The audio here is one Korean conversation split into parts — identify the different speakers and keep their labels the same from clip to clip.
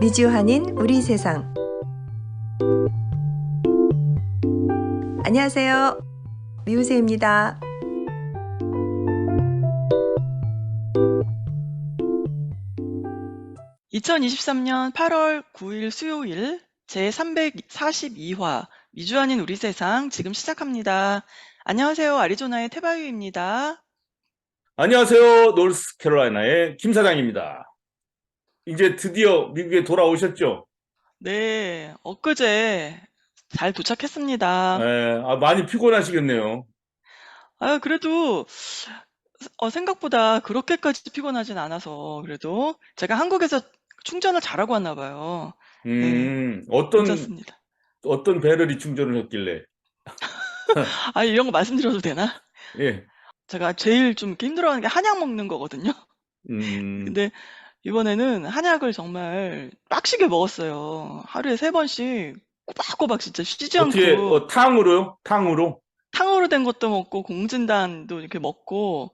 Speaker 1: 미주한인 우리 세상 안녕하세요. 미우새입니다.
Speaker 2: (2023년 8월 9일) 수요일 제 342화 미주아닌 우리 세상 지금 시작합니다. 안녕하세요. 아리조나의 태바유입니다.
Speaker 3: 안녕하세요. 노스캐롤라이나의 김 사장입니다. 이제 드디어 미국에 돌아오셨죠?
Speaker 2: 네, 엊그제 잘 도착했습니다.
Speaker 3: 네, 아, 많이 피곤하시겠네요.
Speaker 2: 아, 그래도 어, 생각보다 그렇게까지 피곤하진 않아서 그래도 제가 한국에서 충전을 잘하고 왔나 봐요.
Speaker 3: 음, 어떤,
Speaker 2: 괜찮습니다.
Speaker 3: 어떤 배럴이 충전을 했길래.
Speaker 2: 아, 이런 거 말씀드려도 되나?
Speaker 3: 예.
Speaker 2: 제가 제일 좀 이렇게 힘들어하는 게 한약 먹는 거거든요.
Speaker 3: 음,
Speaker 2: 근데 이번에는 한약을 정말 빡시게 먹었어요. 하루에 세 번씩 꼬박꼬박 진짜 쉬지
Speaker 3: 어떻게,
Speaker 2: 않고
Speaker 3: 어, 탕으로요? 탕으로?
Speaker 2: 탕으로 된 것도 먹고 공진단도 이렇게 먹고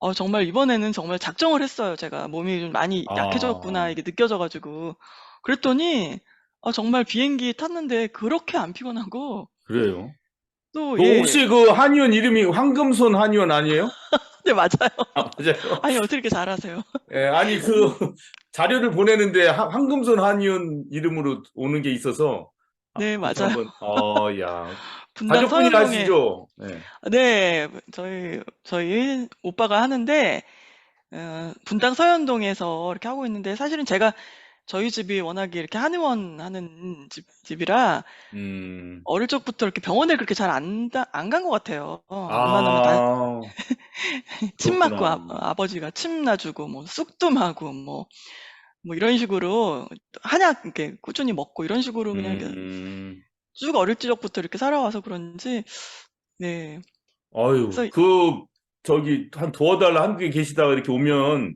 Speaker 2: 어, 정말 이번에는 정말 작정을 했어요. 제가 몸이 좀 많이
Speaker 3: 아.
Speaker 2: 약해졌구나 이게 느껴져가지고 그랬더니 어, 정말 비행기 탔는데 그렇게 안 피곤하고
Speaker 3: 그래요.
Speaker 2: 또
Speaker 3: 그
Speaker 2: 예,
Speaker 3: 혹시 그 한의원 이름이 황금손 한의원 아니에요?
Speaker 2: 네 맞아요.
Speaker 3: 아, 맞아요.
Speaker 2: 아니 어떻게 이렇게 잘하세요?
Speaker 3: 예, 아니, 그, 자료를 보내는데 하- 황금손 한의원 이름으로 오는 게 있어서. 아,
Speaker 2: 네,
Speaker 3: 그래서
Speaker 2: 맞아요.
Speaker 3: 한번, 어, 야.
Speaker 2: 분당
Speaker 3: 가족분이
Speaker 2: 서현동에
Speaker 3: 아시죠? 네.
Speaker 2: 네, 저희 저희 오빠가 하는데 어, 분당 서현동에서 이렇게 하고 있는데 사실은 제가 저희 집이 워낙에 이렇게 한의원 하는 집, 집이라
Speaker 3: 음.
Speaker 2: 어릴 적부터 이렇게 병원에 그렇게 잘 안 안 간 것 같아요. 웬만하면 다
Speaker 3: 아,
Speaker 2: 침 맞고 아,
Speaker 3: 그렇구나.
Speaker 2: 아 버지가 침 놔주고 뭐 쑥뜸하고 뭐 뭐 이런 식으로 한약 이렇게 꾸준히 먹고 이런 식으로 그냥 이렇게
Speaker 3: 음,
Speaker 2: 쭉 어릴 적부터 이렇게 살아와서 그런지 네.
Speaker 3: 아유,
Speaker 2: 그래서
Speaker 3: 그, 저기, 한 두어 달 한국에 계시다가 이렇게 오면,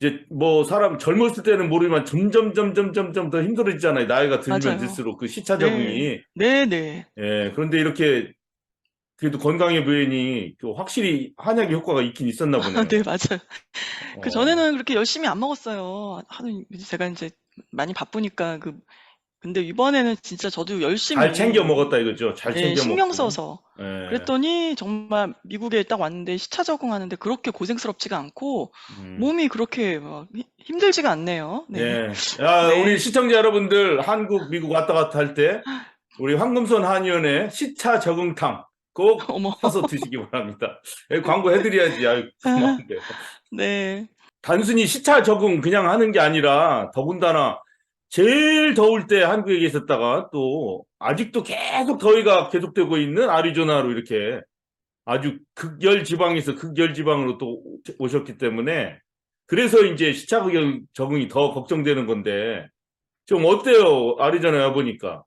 Speaker 3: 이제 뭐, 사람 젊었을 때는 모르지만 점점, 점점, 점점 더 힘들어지잖아요. 나이가 들면
Speaker 2: 맞아요.
Speaker 3: 들수록 그 시차 적응이.
Speaker 2: 네, 네.
Speaker 3: 예, 그런데 이렇게, 그래도 건강해 보이니, 그 확실히 한약의 효과가 있긴 있었나 보네요.
Speaker 2: 네, 맞아요. 그
Speaker 3: 어,
Speaker 2: 전에는 그렇게 열심히 안 먹었어요. 하도 제가 이제 많이 바쁘니까 그 근데 이번에는 진짜 저도 열심히
Speaker 3: 잘 챙겨 먹었다 이거죠. 잘
Speaker 2: 네,
Speaker 3: 챙겨
Speaker 2: 신경
Speaker 3: 먹고.
Speaker 2: 써서
Speaker 3: 예,
Speaker 2: 그랬더니 정말 미국에 딱 왔는데 시차 적응하는데 그렇게 고생스럽지가 않고
Speaker 3: 음.
Speaker 2: 몸이 그렇게 막 히- 힘들지가 않네요. 네.
Speaker 3: 예. 야,
Speaker 2: 네.
Speaker 3: 우리 시청자 여러분들, 한국, 미국 왔다 갔다 할 때, 우리 황금손 한의원의 시차 적응탕 꼭
Speaker 2: 어머.
Speaker 3: 사서 드시기 바랍니다. 예, 광고 해 드려야지. 아유, 고마운데.
Speaker 2: 네.
Speaker 3: 단순히 시차 적응 그냥 하는 게 아니라, 더군다나, 제일 더울 때 한국에 계셨다가 또, 아직도 계속 더위가 계속되고 있는 아리조나로 이렇게 아주 극열 지방에서 극열 지방으로 또 오셨기 때문에, 그래서 이제 시차 적응- 적응이 더 걱정되는 건데, 좀 어때요? 아리조나 와보니까.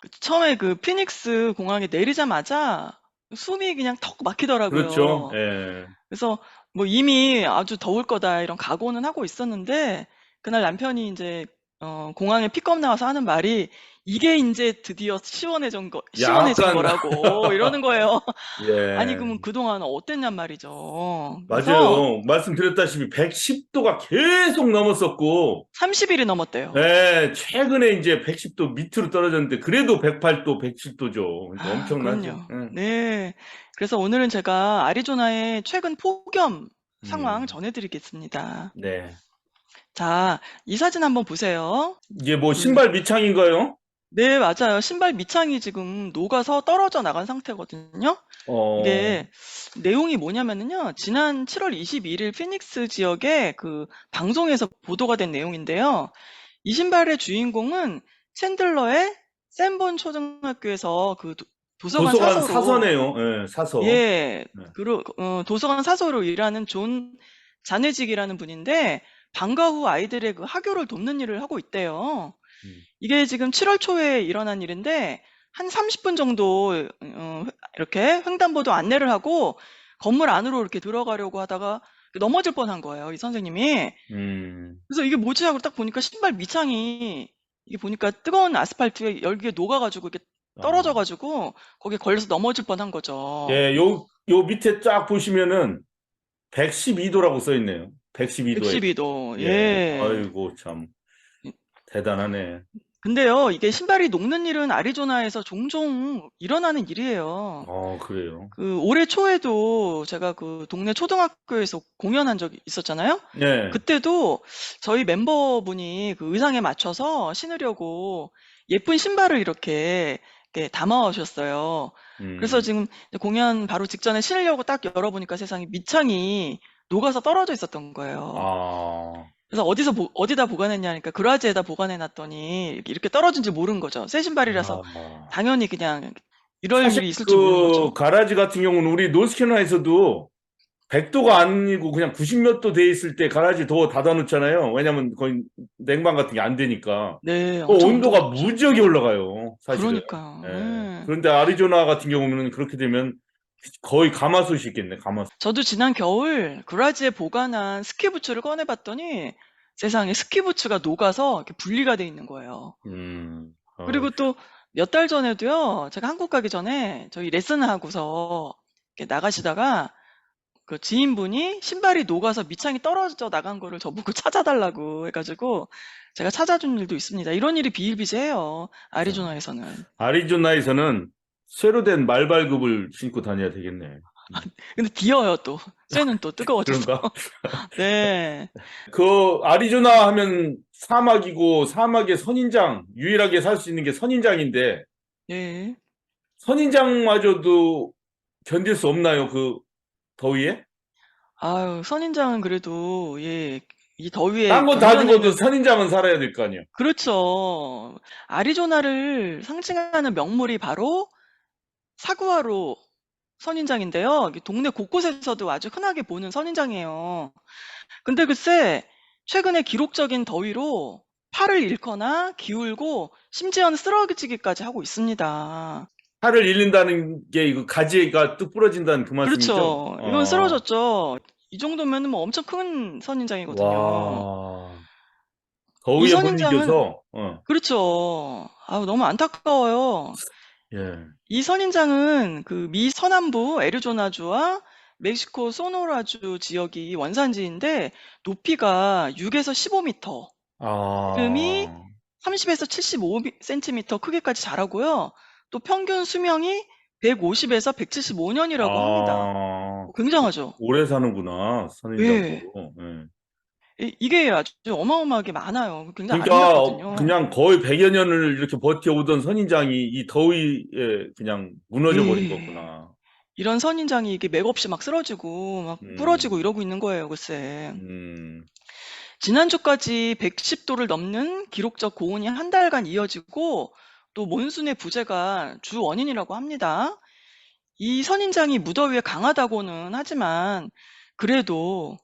Speaker 2: 그 처음에 그 피닉스 공항에 내리자마자 숨이 그냥 턱 막히더라고요.
Speaker 3: 그렇죠. 예.
Speaker 2: 그래서 뭐 이미 아주 더울 거다 이런 각오는 하고 있었는데 그날 남편이 이제 어, 공항에 픽업 나와서 하는 말이 이게 이제 드디어 시원해진 거 시원해진
Speaker 3: 약간-
Speaker 2: 거라고 이러는 거예요.
Speaker 3: 예.
Speaker 2: 아니 그러면 그동안 어땠냔 말이죠. 그래서
Speaker 3: 맞아요. 말씀드렸다시피 110도가 계속 넘었었고,
Speaker 2: 30일이 넘었대요.
Speaker 3: 예, 최근에 이제 110도 밑으로 떨어졌는데, 그래도 108도, 107도죠.
Speaker 2: 아,
Speaker 3: 엄청나죠.
Speaker 2: 그럼요.
Speaker 3: 예.
Speaker 2: 네. 그래서 오늘은 제가 아리조나의 최근 폭염 상황
Speaker 3: 음.
Speaker 2: 전해드리겠습니다.
Speaker 3: 네.
Speaker 2: 자, 이 사진 한번 보세요.
Speaker 3: 이게 뭐 신발 밑창인가요?
Speaker 2: 네, 맞아요. 신발 밑창이 지금 녹아서 떨어져 나간 상태거든요.
Speaker 3: 어,
Speaker 2: 이게 내용이 뭐냐면은요. 지난 7월 22일 피닉스 지역에 그 방송에서 보도가 된 내용인데요. 이 신발의 주인공은 샌들러의 샌본 초등학교에서 그 도- 도서관
Speaker 3: 도서관
Speaker 2: 사서로
Speaker 3: 사서네요. 예, 사서.
Speaker 2: 예,
Speaker 3: 네.
Speaker 2: 그로, 어, 도서관 사서로 일하는 존 자네직이라는 분인데 방과 후 아이들의 그 학교를 돕는 일을 하고 있대요.
Speaker 3: 음.
Speaker 2: 이게 지금 7월 초에 일어난 일인데 한 30분 정도 어, 이렇게 횡단보도 안내를 하고 건물 안으로 이렇게 들어가려고 하다가 넘어질 뻔한 거예요, 이 선생님이.
Speaker 3: 음,
Speaker 2: 그래서 이게 뭐지 하고 딱 보니까 신발 밑창이 이게 보니까 뜨거운 아스팔트에 열기에 녹아가지고 이게 떨어져
Speaker 3: 아.
Speaker 2: 가지고 거기에 걸려서 넘어질 뻔한 거죠.
Speaker 3: 예, 요, 요 밑에 쫙 보시면은 112도라고 써 있네요. 112도에.
Speaker 2: 112도.
Speaker 3: 예.
Speaker 2: 예.
Speaker 3: 아이고, 참. 대단하네.
Speaker 2: 근데요, 이게 신발이 녹는 일은 애리조나에서 종종 일어나는 일이에요.
Speaker 3: 어, 그래요.
Speaker 2: 그 올해 초에도 제가 그 동네 초등학교에서 공연한 적이 있었잖아요.
Speaker 3: 예.
Speaker 2: 그때도 저희 멤버분이 그 의상에 맞춰서 신으려고 예쁜 신발을 이렇게, 이렇게 담아오셨어요. 그래서
Speaker 3: 음.
Speaker 2: 지금 이제 공연 바로 직전에 신으려고 딱 열어보니까 세상에 밑창이 녹아서 떨어져 있었던 거예요.
Speaker 3: 아,
Speaker 2: 그래서 어디서 보- 어디다 보관했냐니까 그라지에다 보관해 놨더니 이렇게, 이렇게 떨어진 줄 모른 거죠. 새 신발이라서
Speaker 3: 아.
Speaker 2: 당연히 그냥 이럴
Speaker 3: 사실
Speaker 2: 일이 있을 줄 모르는
Speaker 3: 그
Speaker 2: 거죠.
Speaker 3: 가라지 같은 경우는 우리 노스캐나에서도 100도가 아니고 그냥 90몇 도 돼 있을 때 가라지 더 닫아 놓잖아요. 왜냐면 거의 냉방 같은 게 안 되니까.
Speaker 2: 네,
Speaker 3: 그
Speaker 2: 엄청
Speaker 3: 온도가. 무지하게 올라가요. 사실은.
Speaker 2: 그러니까요.
Speaker 3: 예.
Speaker 2: 예.
Speaker 3: 그런데 아리조나 같은 경우는 그렇게 되면 거의 가마솥이 있겠네, 가마솥.
Speaker 2: 저도 지난 겨울 그라지에 보관한 스키부츠를 꺼내봤더니 세상에 스키부츠가 녹아서 이렇게 분리가 돼 있는 거예요.
Speaker 3: 음, 어,
Speaker 2: 그리고 또 몇 달 전에도요, 제가 한국 가기 전에 저희 레슨을 하고서 이렇게 나가시다가 그 지인분이 신발이 녹아서 밑창이 떨어져 나간 거를 저보고 찾아달라고 해가지고 제가 찾아준 일도 있습니다. 이런 일이 비일비재해요. 아리조나에서는.
Speaker 3: 아리조나에서는 쇠로 된 말발굽을 신고 다녀야 되겠네.
Speaker 2: 근데 뒤어요 또. 쇠는 또 뜨거워져서.
Speaker 3: 그런가?
Speaker 2: 네.
Speaker 3: 그 아리조나 하면 사막이고 사막의 선인장 유일하게 살 수 있는 게 선인장인데
Speaker 2: 예.
Speaker 3: 선인장마저도 견딜 수 없나요? 그 더위에?
Speaker 2: 아유, 선인장은 그래도 예, 이 더위에
Speaker 3: 딴 건다
Speaker 2: 견뎌내면
Speaker 3: 죽어도 선인장은 살아야 될 거 아니에요.
Speaker 2: 그렇죠. 아리조나를 상징하는 명물이 바로 사구아로 선인장인데요. 동네 곳곳에서도 아주 흔하게 보는 선인장이에요. 근데 글쎄, 최근에 기록적인 더위로 팔을 잃거나 기울고 심지어는 쓰러지기까지 하고 있습니다.
Speaker 3: 팔을 잃는다는 게 이거 가지가 뚝 부러진다는 그 말씀이죠?
Speaker 2: 그렇죠. 이건
Speaker 3: 어.
Speaker 2: 쓰러졌죠. 이 정도면 뭐 엄청 큰 선인장이거든요.
Speaker 3: 와.
Speaker 2: 이
Speaker 3: 더위에 못
Speaker 2: 선인장은
Speaker 3: 이겨서 어.
Speaker 2: 그렇죠. 아우, 너무 안타까워요.
Speaker 3: 예.
Speaker 2: 이 선인장은 그 미 서남부 애리조나주와 멕시코 소노라주 지역이 원산지인데 높이가 6에서 15m,
Speaker 3: 아.
Speaker 2: 지름이 30에서 75cm 크기까지 자라고요. 또 평균 수명이 150에서 175년이라고 합니다.
Speaker 3: 아.
Speaker 2: 굉장하죠.
Speaker 3: 오래 사는구나, 선인장도. 예.
Speaker 2: 이, 게 아주 어마어마하게 많아요. 굉장히
Speaker 3: 그러니까
Speaker 2: 아름답거든요.
Speaker 3: 그냥 거의 100여 년을 이렇게 버텨오던 선인장이 이 더위에 그냥 무너져 버린
Speaker 2: 예.
Speaker 3: 거구나.
Speaker 2: 이런 선인장이 이게 맥없이 막 쓰러지고 막
Speaker 3: 음.
Speaker 2: 부러지고 이러고 있는 거예요, 글쎄.
Speaker 3: 음.
Speaker 2: 지난주까지 110도를 넘는 기록적 고온이 한 달간 이어지고 또 몬순의 부재가 주 원인이라고 합니다. 이 선인장이 무더위에 강하다고는 하지만 그래도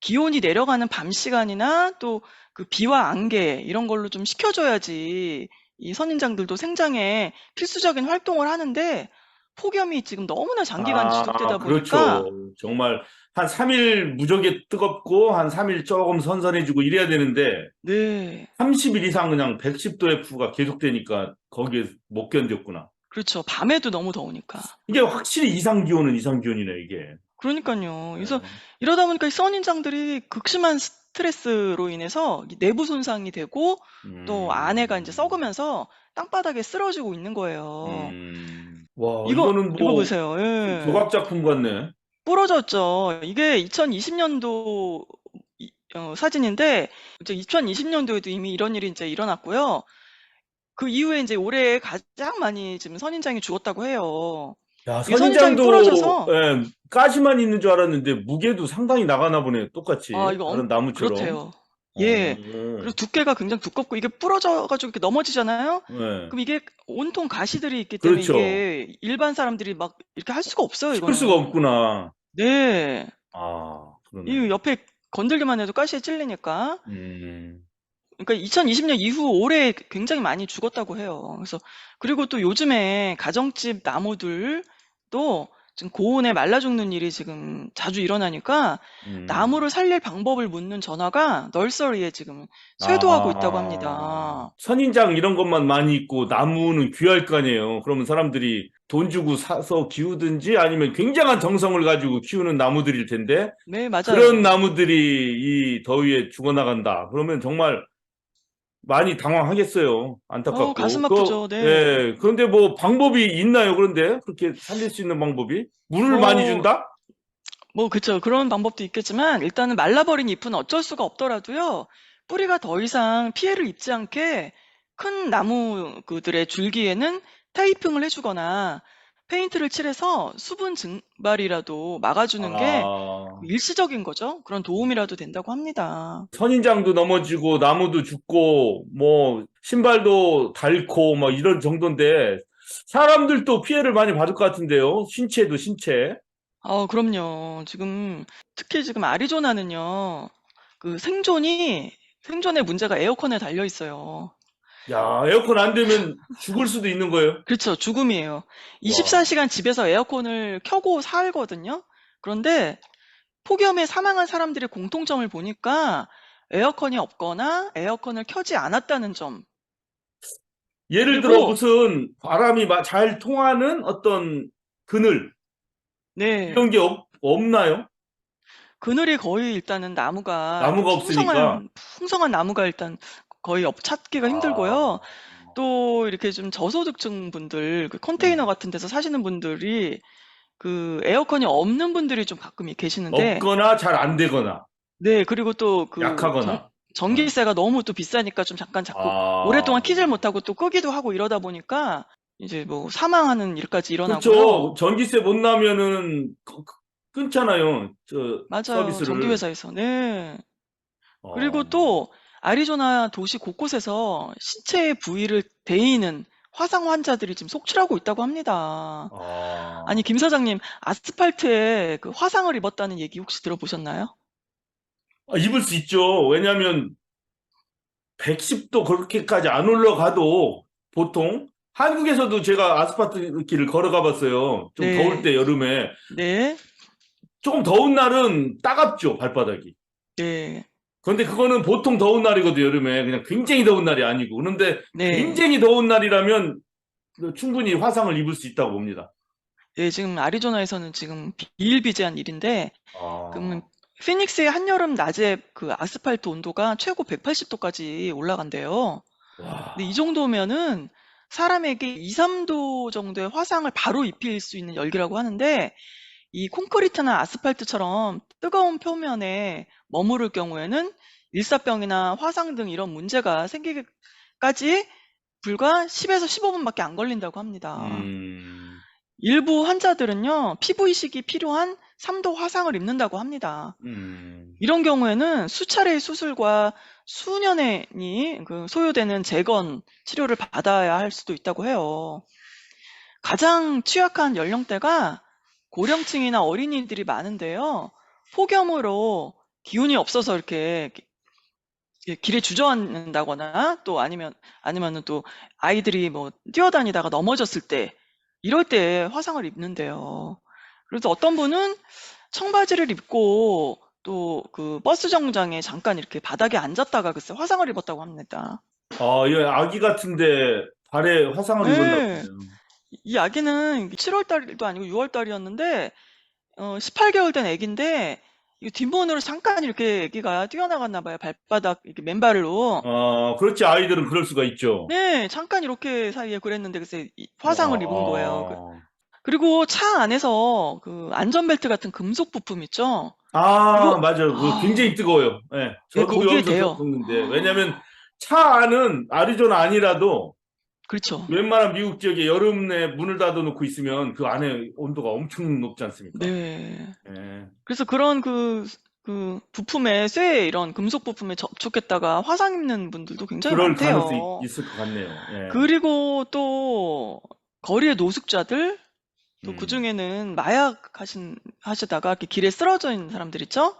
Speaker 2: 기온이 내려가는 밤 시간이나 또 그 비와 안개 이런 걸로 좀 식혀줘야지 이 선인장들도 생장에 필수적인 활동을 하는데 폭염이 지금 너무나 장기간 지속되다 보니까
Speaker 3: 그렇죠. 정말 한 3일 무적에 뜨겁고 한 3일 조금 선선해지고 이래야 되는데
Speaker 2: 네,
Speaker 3: 30일 이상 그냥 110도의 가 계속되니까 거기에 못 견뎠구나.
Speaker 2: 그렇죠. 밤에도 너무 더우니까.
Speaker 3: 이게 확실히 이상 기온은 이상 기온이네, 이게.
Speaker 2: 그러니까요. 그래서
Speaker 3: 네.
Speaker 2: 이러다 보니까 이 선인장들이 극심한 스트레스로 인해서 이 내부 손상이 되고 또
Speaker 3: 음.
Speaker 2: 안에가 이제 썩으면서 땅바닥에 쓰러지고 있는 거예요.
Speaker 3: 음. 와,
Speaker 2: 이거
Speaker 3: 이거는
Speaker 2: 이거
Speaker 3: 뭐
Speaker 2: 보세요. 예.
Speaker 3: 조각 작품 같네.
Speaker 2: 부러졌죠. 이게 2020 년도 어, 사진인데 이제 2020 년도에도 이미 이런 일이 이제 일어났고요. 그 이후에 이제 올해 가장 많이 지금 선인장이 죽었다고 해요.
Speaker 3: 야, 선인장도
Speaker 2: 부러져서
Speaker 3: 예, 가시만 있는 줄 알았는데 무게도 상당히 나가나 보네. 똑같이.
Speaker 2: 아, 이거
Speaker 3: 다른
Speaker 2: 엄-
Speaker 3: 나무처럼.
Speaker 2: 그렇대요. 예.
Speaker 3: 어,
Speaker 2: 그리고 두께가 굉장히 두껍고 이게 부러져 가지고 이렇게 넘어지잖아요.
Speaker 3: 예.
Speaker 2: 그럼 이게 온통 가시들이 있기 때문에
Speaker 3: 그렇죠.
Speaker 2: 이게 일반 사람들이 막 이렇게 할 수가 없어요.
Speaker 3: 할
Speaker 2: 이거는.
Speaker 3: 수가 없구나.
Speaker 2: 네.
Speaker 3: 아, 그러네.
Speaker 2: 이 옆에 건들기만 해도 가시에 찔리니까.
Speaker 3: 음.
Speaker 2: 그러니까 2020년 이후 올해 굉장히 많이 죽었다고 해요. 그래서 그리고 또 요즘에 가정집 나무들 도 지금 고온에 말라 죽는 일이 지금 자주 일어나니까
Speaker 3: 음.
Speaker 2: 나무를 살릴 방법을 묻는 전화가 널서리에 지금 쇄도하고 있다고
Speaker 3: 아.
Speaker 2: 합니다.
Speaker 3: 선인장 이런 것만 많이 있고 나무는 귀할 거 아니에요. 그러면 사람들이 돈 주고 사서 키우든지 아니면 굉장한 정성을 가지고 키우는 나무들일 텐데
Speaker 2: 네, 맞아요.
Speaker 3: 그런 나무들이 이 더위에 죽어나간다. 그러면 정말 많이 당황하겠어요. 안타깝고.
Speaker 2: 어, 가슴
Speaker 3: 그-
Speaker 2: 아프죠. 네.
Speaker 3: 예. 그런데 뭐 방법이 있나요? 그런데 그렇게 살릴 수 있는 방법이? 물을
Speaker 2: 어,
Speaker 3: 많이 준다?
Speaker 2: 뭐, 그쵸. 그런 방법도 있겠지만, 일단은 말라버린 잎은 어쩔 수가 없더라도요, 뿌리가 더 이상 피해를 입지 않게 큰 나무들의 줄기에는 테이핑을 해주거나, 페인트를 칠해서 수분 증발이라도 막아주는 게
Speaker 3: 아,
Speaker 2: 일시적인 거죠. 그런 도움이라도 된다고 합니다.
Speaker 3: 선인장도 넘어지고 나무도 죽고 뭐 신발도 닳고 뭐 이런 정도인데 사람들도 피해를 많이 받을 것 같은데요. 신체도 신체.
Speaker 2: 어, 그럼요. 지금, 특히 지금 아리조나는요, 그 생존이, 생존의 문제가 에어컨에 달려 있어요.
Speaker 3: 야, 에어컨 안 되면 죽을 수도 있는 거예요.
Speaker 2: 그렇죠. 죽음이에요. 24시간 집에서 에어컨을 켜고 살거든요. 그런데 폭염에 사망한 사람들의 공통점을 보니까 에어컨이 없거나 에어컨을 켜지 않았다는 점.
Speaker 3: 예를
Speaker 2: 그리고-
Speaker 3: 들어 무슨 바람이 마- 잘 통하는 어떤 그늘
Speaker 2: 네.
Speaker 3: 이런 게 없, 없나요?
Speaker 2: 그늘이 거의 일단은 나무가
Speaker 3: 나무가
Speaker 2: 풍성한,
Speaker 3: 없으니까.
Speaker 2: 풍성한 나무가 일단 거의 없, 찾기가 힘들고요.
Speaker 3: 아,
Speaker 2: 또 이렇게 좀 저소득층 분들, 그 컨테이너
Speaker 3: 음.
Speaker 2: 같은 데서 사시는 분들이 그 에어컨이 없는 분들이 좀 가끔 계시는데,
Speaker 3: 없거나 잘 안 되거나
Speaker 2: 네, 그리고 또그
Speaker 3: 약하거나.
Speaker 2: 전기세가 너무 또 비싸니까 좀 잠깐 자꾸
Speaker 3: 아.
Speaker 2: 오랫동안 키질 못하고 또 끄기도 하고 이러다 보니까 이제 뭐 사망하는 일까지 일어나고요.
Speaker 3: 그렇죠. 전기세 못 나면은 끄- 끄- 끊잖아요. 저
Speaker 2: 맞아요.
Speaker 3: 서비스를.
Speaker 2: 전기회사에서. 네.
Speaker 3: 어.
Speaker 2: 그리고 또 아리조나 도시 곳곳에서 신체의 부위를 데이는 화상 환자들이 지금 속출하고 있다고 합니다.
Speaker 3: 아.
Speaker 2: 아니, 김 사장님, 아스팔트에 그 화상을 입었다는 얘기 혹시 들어보셨나요?
Speaker 3: 아, 입을 수 있죠. 왜냐하면 110도 그렇게까지 안 올라가도 보통 한국에서도 제가 아스팔트 길을 걸어가 봤어요. 좀
Speaker 2: 네.
Speaker 3: 더울 때 여름에
Speaker 2: 네.
Speaker 3: 조금 더운 날은 따갑죠 발바닥이.
Speaker 2: 네.
Speaker 3: 그런데 그거는 보통 더운 날이거든요 여름에 그냥 굉장히 더운 날이 아니고 그런데
Speaker 2: 네.
Speaker 3: 굉장히 더운 날이라면 충분히 화상을 입을 수 있다고 봅니다.
Speaker 2: 네, 지금 아리조나에서는 지금 비일비재한 일인데,
Speaker 3: 아.
Speaker 2: 그러면 피닉스의 한여름 낮에 그 아스팔트 온도가 최고 180도까지 올라간대요.
Speaker 3: 와.
Speaker 2: 근데 이 정도면은 사람에게 2, 3도 정도의 화상을 바로 입힐 수 있는 열기라고 하는데, 이 콘크리트나 아스팔트처럼 뜨거운 표면에 머무를 경우에는 일사병이나 화상 등 이런 문제가 생기기까지 불과 10에서 15분밖에 안 걸린다고 합니다.
Speaker 3: 음.
Speaker 2: 일부 환자들은요, 피부 이식이 필요한 3도 화상을 입는다고 합니다.
Speaker 3: 음.
Speaker 2: 이런 경우에는 수차례의 수술과 수년이 그 소요되는 재건 치료를 받아야 할 수도 있다고 해요. 가장 취약한 연령대가 고령층이나 어린이들이 많은데요. 폭염으로 기운이 없어서 이렇게 기- 길에 주저앉는다거나 또 아니면 아니면은 또 아이들이 뭐 뛰어다니다가 넘어졌을 때 이럴 때 화상을 입는데요. 그래서 어떤 분은 청바지를 입고 또 그 버스 정류장에 잠깐 이렇게 바닥에 앉았다가 글쎄 화상을 입었다고 합니다.
Speaker 3: 아, 이 아기 같은데 발에 화상을
Speaker 2: 네.
Speaker 3: 입었나 보네요.
Speaker 2: 이 아기는 7월 달도 아니고 6월 달이었는데 어 18개월 된 아기인데 이 뒷문으로 잠깐 이렇게 아기가 뛰어나갔나 봐요. 발바닥 이렇게 맨발로.
Speaker 3: 아, 그렇지 아이들은 그럴 수가 있죠.
Speaker 2: 네, 잠깐 이렇게 사이에 그랬는데 글쎄 이 화상을 입은 거예요. 그-
Speaker 3: 아.
Speaker 2: 그리고 차 안에서 그 안전벨트 같은 금속 부품 있죠?
Speaker 3: 아,
Speaker 2: 이거-
Speaker 3: 맞아요. 그거
Speaker 2: 아.
Speaker 3: 굉장히 뜨거워요. 예. 저도
Speaker 2: 거기에
Speaker 3: 여기서
Speaker 2: 돼요.
Speaker 3: 겪었는데. 왜냐면 차 안은 아리조나 아니라도
Speaker 2: 그렇죠.
Speaker 3: 웬만한 미국 지역에 여름에 문을 닫아놓고 있으면 그 안에 온도가 엄청 높지 않습니까?
Speaker 2: 네.
Speaker 3: 예.
Speaker 2: 그래서 그런 그, 그 부품에 쇠 이런 금속 부품에 접촉했다가 화상 입는 분들도 굉장히
Speaker 3: 그럴
Speaker 2: 많대요.
Speaker 3: 가능성이 있을 것 같네요. 예.
Speaker 2: 그리고 또 거리의 노숙자들 또
Speaker 3: 음.
Speaker 2: 그중에는 마약 하신 하시다가 이렇게 길에 쓰러져 있는 사람들 있죠?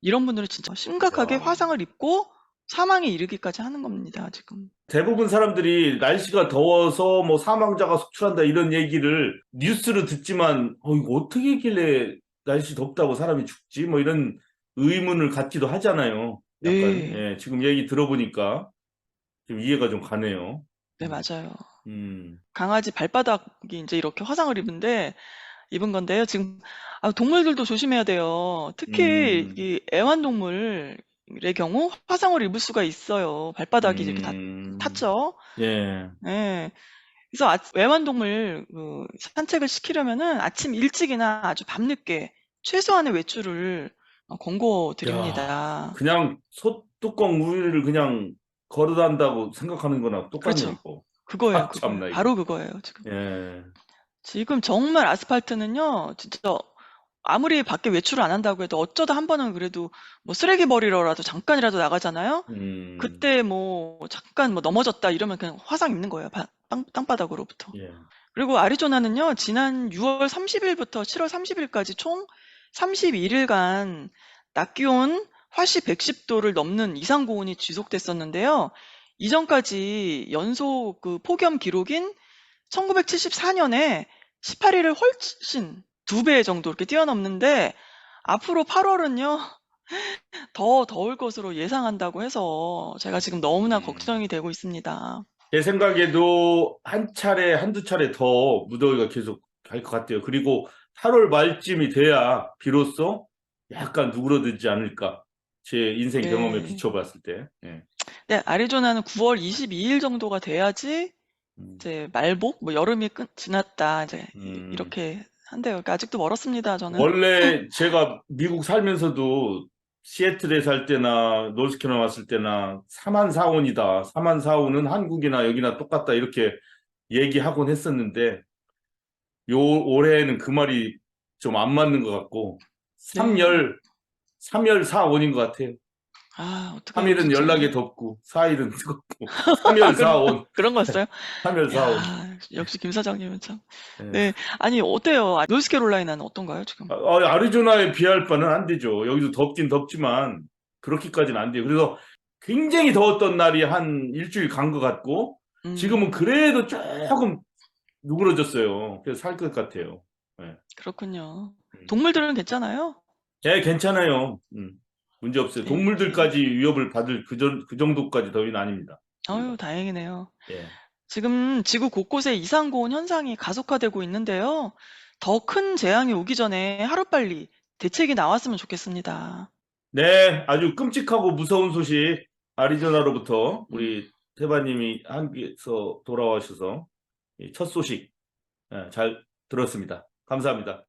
Speaker 2: 이런 분들은 진짜 심각하게
Speaker 3: 야.
Speaker 2: 화상을 입고 사망에 이르기까지 하는 겁니다, 지금.
Speaker 3: 대부분 사람들이 날씨가 더워서 뭐 사망자가 속출한다 이런 얘기를 뉴스로 듣지만 어 이거 어떻게 했길래 날씨 덥다고 사람이 죽지? 뭐 이런 의문을 갖기도 하잖아요. 약간
Speaker 2: 네.
Speaker 3: 예, 지금 얘기 들어보니까 좀 이해가 좀 가네요.
Speaker 2: 네, 맞아요.
Speaker 3: 음.
Speaker 2: 강아지 발바닥이 이제 이렇게 화상을 입은데 입은 건데요. 지금 아, 동물들도 조심해야 돼요. 특히
Speaker 3: 음.
Speaker 2: 이 애완동물 의 경우 화상을 입을 수가 있어요. 발바닥이 이렇게 다
Speaker 3: 음.
Speaker 2: 탔죠.
Speaker 3: 예.
Speaker 2: 예. 그래서 아, 애완동물 그 산책을 시키려면은 아침 일찍이나 아주 밤늦게 최소한의 외출을 어, 권고드립니다.
Speaker 3: 그냥 소뚜껑 우유를 그냥 걸어단다고 생각하는 거나 똑같네
Speaker 2: 그렇죠.
Speaker 3: 이거.
Speaker 2: 그거예요.
Speaker 3: 아,
Speaker 2: 그거예요.
Speaker 3: 참나, 이거.
Speaker 2: 바로 그거예요. 지금.
Speaker 3: 예.
Speaker 2: 지금 정말 아스팔트는요, 진짜 아무리 밖에 외출을 안 한다고 해도 어쩌다 한 번은 그래도 뭐 쓰레기 버리러라도 잠깐이라도 나가잖아요.
Speaker 3: 음.
Speaker 2: 그때 뭐 잠깐 뭐 넘어졌다 이러면 그냥 화상 입는 거예요. 바- 땅, 땅바닥으로부터.
Speaker 3: 예.
Speaker 2: 그리고 아리조나는요, 지난 6 월 30 일부터 7 월 30 일까지 총 31 일간 낮 기온 화씨 110 도를 넘는 이상 고온이 지속됐었는데요. 이전까지 연속 그 폭염 기록인 1974 년에 18 일을 훨씬 두 배 정도 이렇게 뛰어넘는데 앞으로 8월은요, 더 더울 것으로 예상한다고 해서 제가 지금 너무나
Speaker 3: 음.
Speaker 2: 걱정이 되고 있습니다.
Speaker 3: 제 생각에도 한 차례, 한두 차례 더 무더위가 계속 갈 것 같아요. 그리고 8월 말쯤이 돼야 비로소 약간 누그러들지 않을까. 제 인생
Speaker 2: 네.
Speaker 3: 경험에 비춰봤을 때. 예.
Speaker 2: 네, 아리조나는 9월 22일 정도가 돼야지
Speaker 3: 음.
Speaker 2: 이제 말복, 뭐 여름이 끝 지났다 이제
Speaker 3: 음.
Speaker 2: 이렇게 한대요. 그러니까 아직도 멀었습니다. 저는.
Speaker 3: 원래 제가 미국 살면서도 시애틀에 살 때나 노스캐롤라이나 왔을 때나 4만 4온이다. 4만 4온은 한국이나 여기나 똑같다. 이렇게 얘기하곤 했었는데 요 올해는 그 말이 좀 안 맞는 것 같고
Speaker 2: 네.
Speaker 3: 3열 3열 4온인 것 같아요.
Speaker 2: 아, 어떡해요,
Speaker 3: 3일은
Speaker 2: 진짜.
Speaker 3: 연락이 덥고 4일은 뜨겁고 3열 4온
Speaker 2: 그런 거였어요?
Speaker 3: 3열 4온.
Speaker 2: 야, 역시 김 사장님은 참.
Speaker 3: 예.
Speaker 2: 네, 아니 어때요? 아, 노스캐롤라이나는 어떤가요 지금?
Speaker 3: 아, 아, 아리조나에 비할 바는 안 되죠. 여기도 덥긴 덥지만 그렇게까지는 안 돼요. 그래서 굉장히 더웠던 날이 한 일주일 간 것 같고
Speaker 2: 음,
Speaker 3: 지금은 그래도 조금 누그러졌어요. 그래서 살 것 같아요.
Speaker 2: 그렇군요.
Speaker 3: 음.
Speaker 2: 동물들은 괜찮아요?
Speaker 3: 예, 괜찮아요. 음, 문제 없어요.
Speaker 2: 네.
Speaker 3: 동물들까지 위협을 받을 그, 정, 그 정도까지 더위는 아닙니다.
Speaker 2: 아유, 다행이네요.
Speaker 3: 예.
Speaker 2: 지금 지구 곳곳에 이상 고온 현상이 가속화되고 있는데요. 더 큰 재앙이 오기 전에 하루빨리 대책이 나왔으면 좋겠습니다.
Speaker 3: 네, 아주 끔찍하고 무서운 소식 아리조나로부터 우리 태바님이 한국에서 돌아와셔서 이첫 소식 예, 잘 들었습니다. 감사합니다.